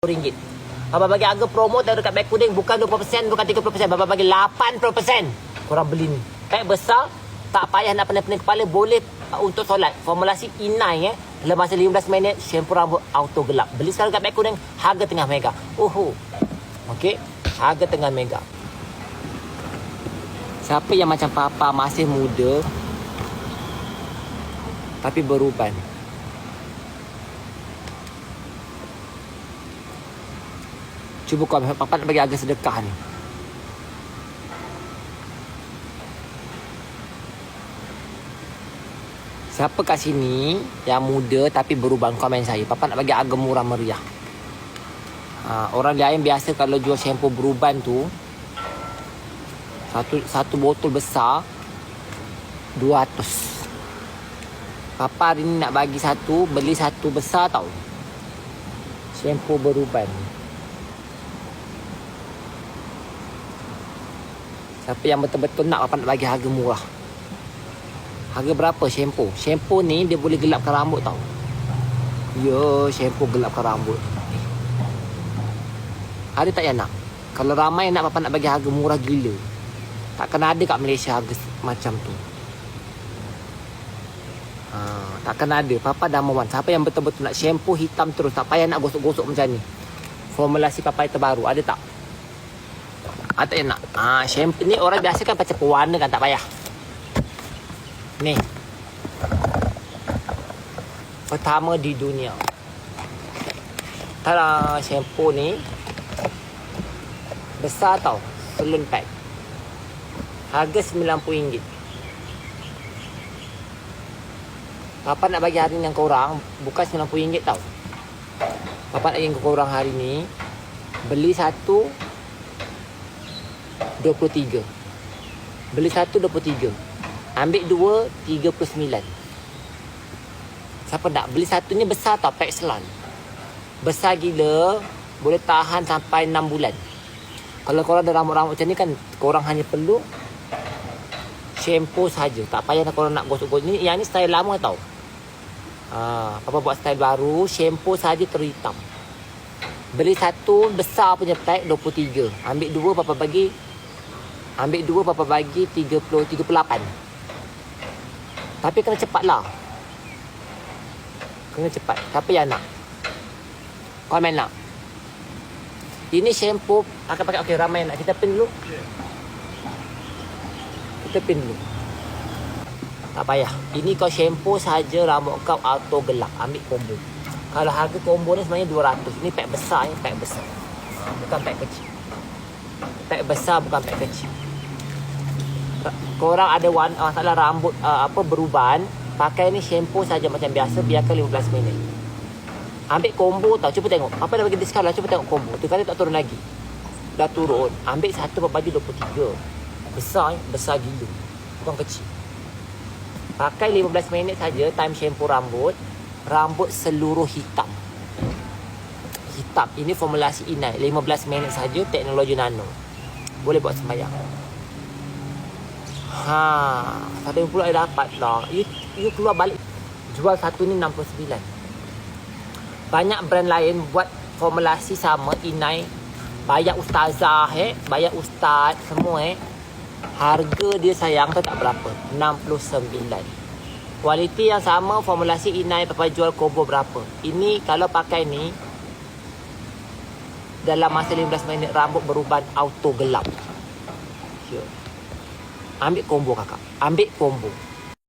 RM10. Abang bagi harga promo tak dekat beg kuding bukan 20% bukan 30%. Abang bagi 80%. Korang beli ni. Pack besar tak payah nak pening-pening kepala boleh untuk solat. Formulasi inai eh. Dalam masa 15 minit shampoo rambut auto gelap. Beli sekarang dekat beg kuding harga tengah mega. Uhu. Okey. Harga tengah mega. Siapa yang macam papa masih muda tapi beruban. Cuba kau papa nak bagi harga sedekah ni. Siapa kat sini yang muda tapi beruban komen saya. Papa nak bagi harga murah meriah. Ha, orang lain biasa kalau jual shampoo beruban tu satu satu botol besar 200. Papa hari ni nak bagi satu, beli satu besar tau. Shampoo beruban. Siapa yang betul-betul nak Papa nak bagi harga murah. Harga berapa shampoo? Shampoo ni dia boleh gelapkan rambut tau. Ya, shampoo gelapkan rambut. Ada tak yang nak? Kalau ramai yang nak Papa nak bagi harga murah gila. Takkan ada kat Malaysia harga macam tu. Ha, takkan ada. Papa dah mawan. Siapa yang betul-betul nak shampoo hitam terus. Tak payah nak gosok-gosok macam ni. Formulasi Papa yang terbaru. Ada tak? Ada yang nak? Ha, shampoo ni orang biasa kan macam pewarna kan. Tak payah. Ni. Pertama di dunia. Tada shampoo ni besar tau. Salon pack. Harga RM90. Papa nak bagi hari ni yang korang bukan RM90 tau. Papa nak bagi korang hari ni beli satu 23. Beli satu 23. Ambil dua 39. Siapa nak beli satu ni besar tau salon. Besar gila boleh tahan sampai 6 bulan. Kalau korang ada rambut-rambut macam ni kan korang hanya perlu shampoo saja. Tak payah nak korang nak gosok-gosok. Ni yang ni style lama tau. Ha, papa buat style baru, shampoo saja terhitam. Beli satu besar punya pack 23. Ambil dua papa bagi ambil dua papa bagi 30 38. Tapi kena cepatlah. Kena cepat. Siapa yang nak? Komen nak. Ini shampoo akan pakai okey ramai nak kita pin dulu. Kita pin dulu. Tak payah. Ini kau shampoo saja rambut kau auto gelap. Ambil combo. Kalau harga combo ni sebenarnya 200. Ini pack besar ni, pack besar. Bukan pack kecil. Pack besar bukan pack kecil. Ra- Korang ada wan, uh, masalah rambut uh, apa beruban, pakai ni shampoo saja macam biasa, biarkan 15 minit. Ambil combo tau, cuba tengok. Apa dah bagi diskaun lah, cuba tengok combo. Tu kata tak turun lagi. Dah turun. Ambil satu baju 23. Besar eh, besar gila. Bukan kecil. Pakai 15 minit saja time shampoo rambut. Rambut seluruh hitam. Hitam. Ini formulasi inai. 15 minit saja teknologi nano. Boleh buat sembahyang. Ha, satu pula ada dapat lah. You, you keluar balik. Jual satu ni 69. Banyak brand lain buat formulasi sama inai. Bayar ustazah eh. Bayar ustaz semua eh. Harga dia sayang tak berapa. 69. Kualiti yang sama formulasi inai papa jual combo berapa. Ini kalau pakai ni dalam masa 15 minit rambut beruban auto gelap. Sure. Ambil combo kakak. Ambil combo.